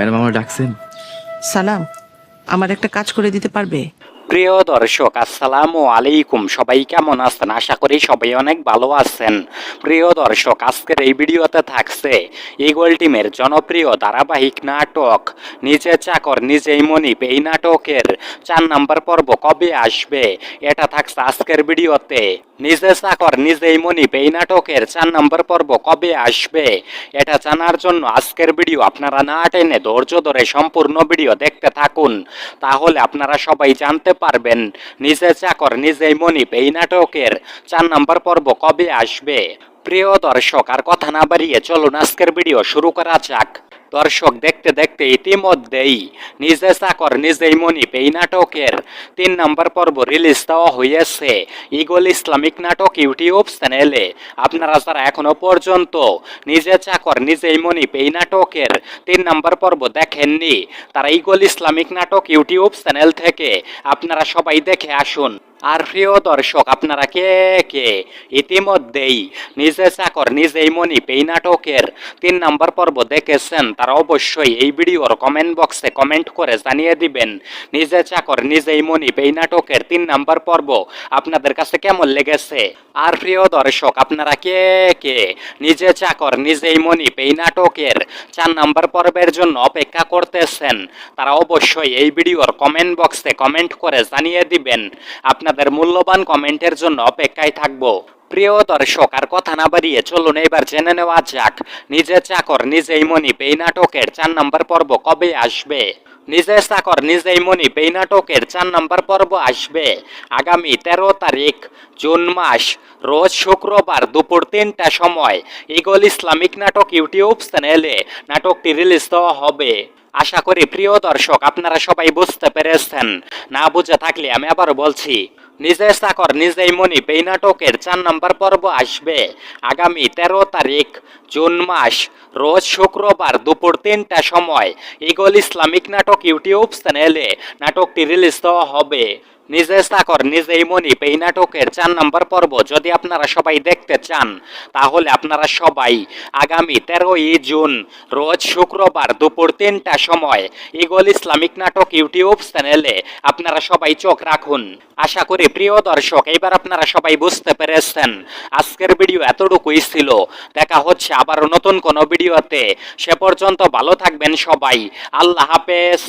Madam আমার ডাকছেন। সালাম আমার একটা কাজ করে দিতে পারবে? প্রিয় দর্শক আসসালামু আলাইকুম। সবাই কেমন আছেন? আশা করি সবাই অনেক ভালো আছেন। প্রিয় দর্শক আজকের এই ভিডিওতে থাকছে ইগল টিমের জনপ্রিয় ধারাবাহিক নাটক। নিজে চাকর নিজেই মনিপ এই নাটকের চার নাম্বার পর্ব কবে আসবে? এটা থাকছে আজকের ভিডিওতে। নিজে চাকর নিজেই মনিপ এই নাটকের চার নম্বর পর্ব কবে আসবে? এটা জানার জন্য আজকের ভিডিও আপনারা না টেনে ধৈর্য ধরে সম্পূর্ণ ভিডিও দেখতে থাকুন। তাহলে আপনারা সবাই জানতে পারবেন নিজে চাকর নিজেই মনিপ এই নাটকের চার নম্বর পর্ব কবে আসবে। প্রিয় দর্শক, আর কথা না বাড়িয়ে চলুন আজকের ভিডিও শুরু করা যাক। দর্শক দেখতে দেখতে ইতিমধ্যেই নিজে চাকর নিজেই মনিপ এই নাটকের। তিন নম্বর পর্ব রিলিজ দেওয়া হয়েছে ইগল ইসলামিক নাটক ইউটিউব চ্যানেলে আপনারা যারা এখনও পর্যন্ত নিজে চাকর, নিজেই মনিপ এই নাটকের তিন নম্বর পর্ব দেখেননি, তারা ইগল ইসলামিক নাটক ইউটিউব চ্যানেল থেকে আপনারা সবাই দেখে আসুন। আর প্রিয় দর্শক, আপনারা কে কে? ইতিমধ্যেই নিজে চাকর, নিজেই মনিপ এই নাটকের তিন নাম্বার পর্ব দেখেছেন তারা অবশ্যই এই ভিডিওর কমেন্ট বক্সে কমেন্ট করে জানিয়ে দিবেন। নিজে চাকর, নিজেই মনিপ এই নাটকের তিন নাম্বার পর্ব আপনাদের কাছে কেমন লেগেছে? আর প্রিয় দর্শক, আপনারা কে কে? নিজে চাকর, নিজেই মনিপ এই নাটকের চার নাম্বার পর্বের জন্য অপেক্ষা করতেছেন, তারা অবশ্যই এই ভিডিওর কমেন্ট বক্সে কমেন্ট করে জানিয়ে দিবেন। আপনাদের মূল্যবান কমেন্টের জন্য অপেক্ষায় থাকব। প্রিয় দর্শক, আর কথা না বাড়িয়ে চলুন এবার জেনে নেওয়া যাক। নিজে চাকর, নিজেই মনিপ এই নাটকের চার নম্বর পর্ব কবে আসবে? নিজে চাকর, নিজেই মনিপ এই নাটকের চার নম্বর পর্ব আসবে আগামী তেরো তারিখ, জুন মাস, রোজ শুক্রবার দুপুর তিনটা সময় ইগল ইসলামিক নাটক ইউটিউব চ্যানেলে নাটকটি রিলিজ দেওয়া হবে। আশা করি প্রিয় দর্শক, আপনারা সবাই বুঝতে পেরেছেন। না বুঝে থাকলে আমি আবারও বলছি নিজে চাকর নিজেই মনি এই নাটকের চার নম্বর পর্ব আসবে। আগামী তেরো তারিখ, জুন মাস, রোজ শুক্রবার দুপুর তিনটা সময় ইগল ইসলামিক নাটক ইউটিউব চ্যানেলে নাটকটি রিলিজ দেওয়া হবে। নিজে চাকর নিজেই মনিপ এই নাটকের চার নম্বর পর্ব যদি আপনারা সবাই দেখতে চান, তাহলে আপনারা সবাই আগামী তেরোই জুন, রোজ শুক্রবার দুপুর তিনটা সময় ইগল ইসলামিক নাটক ইউটিউব চ্যানেলে আপনারা সবাই চোখ রাখুন। আশা করি প্রিয় দর্শক, এইবার আপনারা সবাই বুঝতে পেরেছেন আজকের ভিডিও এতটুকুই ছিল। দেখা হচ্ছে আবার নতুন কোনো ভিডিওতে। সে পর্যন্ত ভালো থাকবেন সবাই। আল্লাহ হাফেজ।